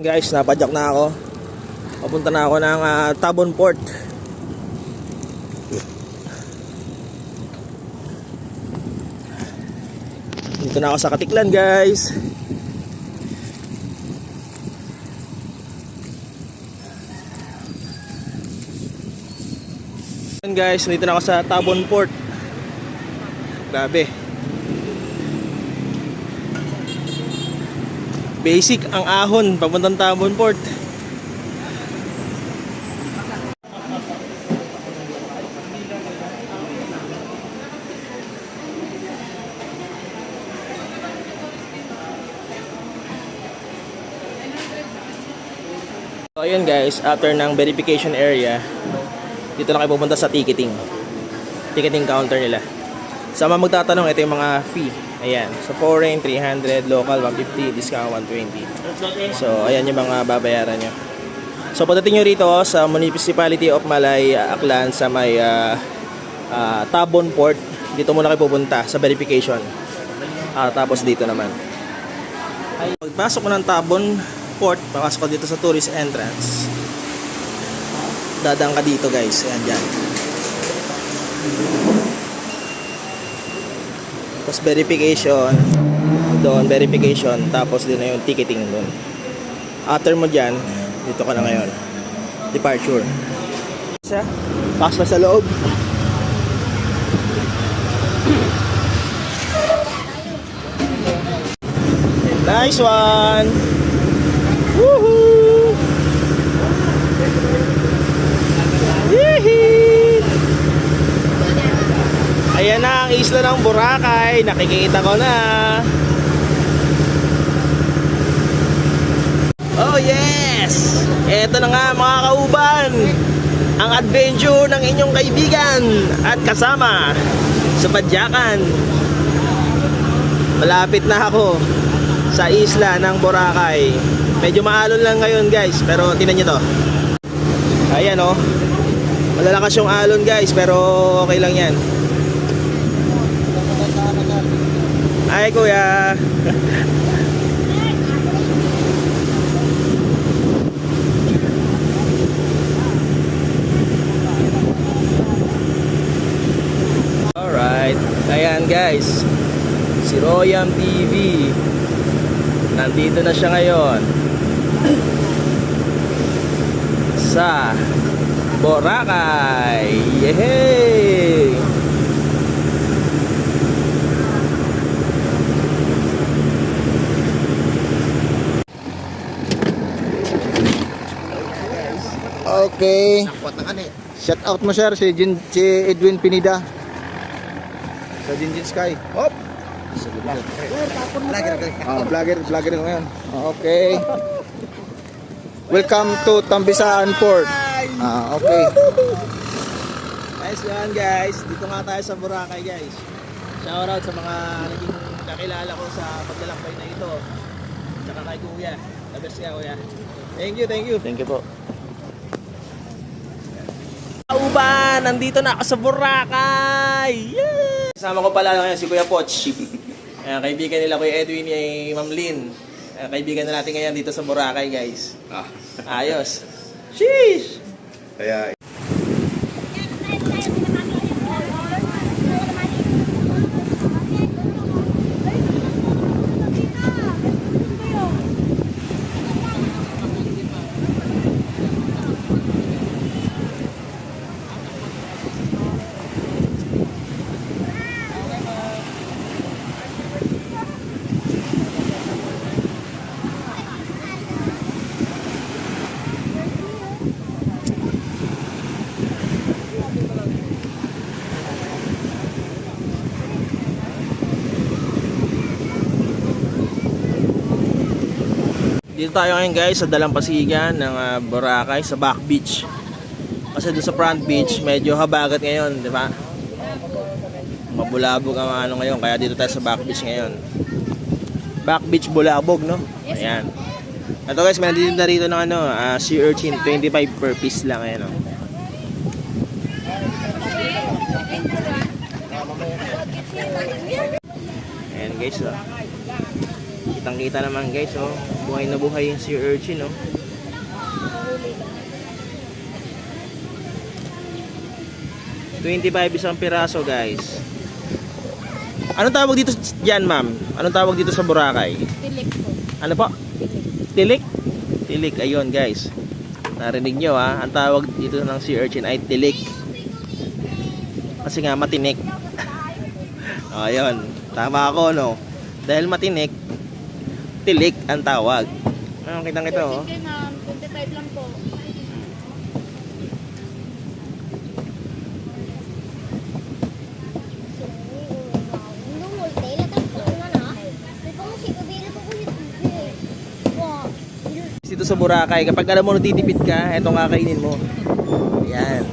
Guys, napadyak na ako. Papunta na ako ng ah, Tabon Port. Dito na ako sa Katiklan, guys. Guys, dito na ako sa Tabon Port. Grabe. Basic ang ahon papuntang Tabon Port. So ayun guys, after ng verification area, dito na kayo pupunta sa ticketing. Ticketing counter nila. Sa mga magtatanong, ito yung mga fee. Ayan. Sa foreign, 300. Local, 150. Discount, 120. So, ayan yung mga babayaran nyo. So, pagdating nyo rito sa Municipality of Malay, uh, Aklan, sa may uh, uh, Tabon Port, dito muna kayo pupunta sa verification. Ah, tapos dito naman. Pagpasok ko ng Tabon Port, papasok dito sa tourist entrance. Dadaan ka dito guys. Ayan dyan. Tapos verification. Doon, verification. Tapos din na yung ticketing doon. After mo dyan, dito ka na ngayon. Departure. Siya, pasok sa loob. Nice one! Woohoo! Yehey! Ayan na ang isla ng Boracay. Nakikita ko na. Oh yes! Eto na nga mga kauban. Ang adventure ng inyong kaibigan at kasama sa Padyakan. Malapit na ako sa isla ng Boracay. Medyo maalon lang ngayon guys, pero tinan nyo to. Ayan oh. Malalakas yung alon guys, pero okay lang yan. Ay kuya. Alright. Ayan guys. Si Royam TV. Nandito na siya ngayon. Sa Boracay. Yehey! Okay. Shout out mo sir si, Jin, si Edwin Pinida. Sa Jinjin Sky. Hop. Ah, vlogger, vlogger ko ngayon. Okay. Welcome to Tambisaan Port. Ah, okay. Nice one guys. Dito nga tayo sa Boracay guys. Shoutout sa mga naging kakilala ko sa paglalakbay na ito. Tsaka kay Kuya. The best ka Kuya. Thank you, thank you. Thank you po. Nandito na ako sa Boracay! Yay! Kasama ko pala ngayon si Kuya Poch. Ayan, kaibigan nila Kuya Edwin ay Ma'am Lynn. Ayan, kaibigan na natin ngayon dito sa Boracay guys. Ah. Ayos. Sheesh! Kaya Dito tayo ngayon guys sa Dalampasigan ng ah, Boracay sa back beach. Kasi doon sa front beach medyo habagat ngayon, di ba? Mabulabog ang ano ngayon kaya dito tayo sa back beach ngayon. Back beach bulabog, no? Ayan. Ito guys, may nandito na rito ng ano, ah, sea urchin, 25 per piece lang ayan, oh. Ayan guys, oh. Kitang kita naman guys, oh. Buhay na buhay yung sea urchin, oh. $25 isang piraso guys. Anong tawag dito diyan, ma'am? Anong tawag dito sa Boracay? Tilik po. Ano po? Tilik? Tilik, ayun guys. Narinig nyo ha, ang tawag dito ng sea urchin ay tilik. Kasi nga matinik. oh, ayun. Tama ako, no? Dahil matinik, tilik ang tawag. Ano, kitang ito, oh. Sige ma'am, 25 lang po. Dito sa Boracay, kapag alam mo natitipid ka, eto kakainin mo. Ayan.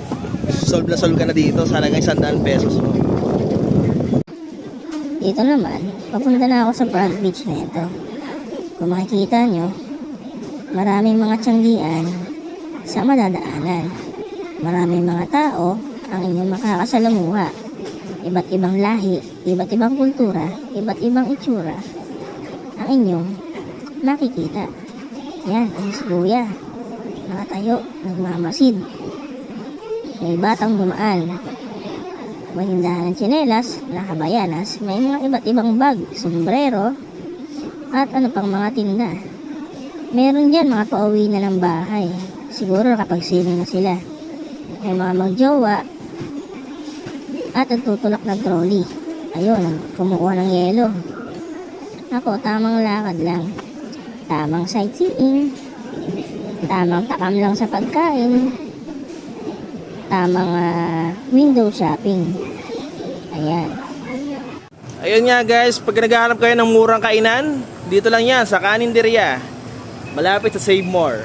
Solve na solve ka na dito sa halagang 100 pesos mo. Dito naman, papunta na ako sa front beach na ito. Kung makikita nyo, maraming mga tiyanggian sa madadaanan. Maraming mga tao ang inyong makakasalamuha. Iba't ibang lahi, iba't ibang kultura, iba't ibang itsura ang inyong makikita. Yan, ang si Kuya. Nakatayo, nagmamasid. May batang dumaan. May hindahan ng tsinelas, nakabayanas, may mga iba't ibang bag, sombrero, at ano pang mga tinda. Meron dyan mga pauwi na ng bahay. Siguro kapag sino na sila. May mga magjowa at ang tutulak na trolley. Ayun, kumukuha ng yelo. Ako, tamang lakad lang. Tamang sightseeing. Tamang takam lang sa pagkain tamang ah, window shopping. Ayan. Ayun nga guys, pag naghahanap kayo ng murang kainan, dito lang yan, sa Kaninderia. Malapit sa Save More.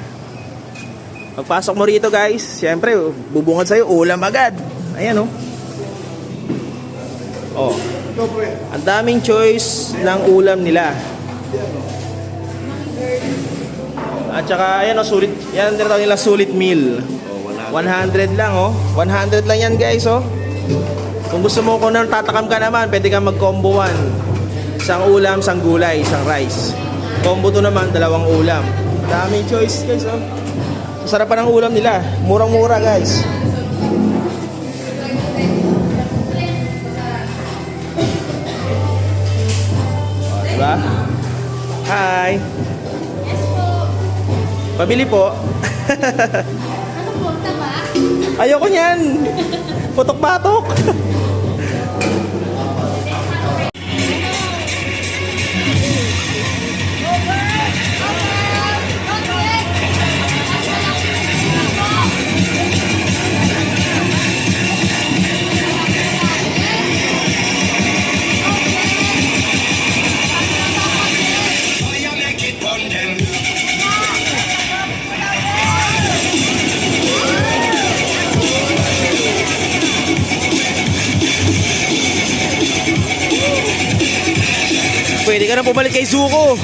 Pagpasok mo rito guys, siyempre, bubungad sa'yo, ulam agad. Ayan oh. Oh. Ang daming choice ng ulam nila. At saka, ayan oh, sulit, yan ang tinatawag nila sulit meal. 100 lang oh. 100 lang yan guys oh. Kung gusto mo kung tatakam ka naman, pwede kang mag-combo 1. Isang ulam, isang gulay, isang rice. Combo to naman, dalawang ulam. Daming choice guys oh. Sarap pa ng ulam nila. Murang-mura guys. Oh, diba? Hi! Pabili po. Ayoko niyan. Putok-patok. Pwede ka na bumalik kay Zuko.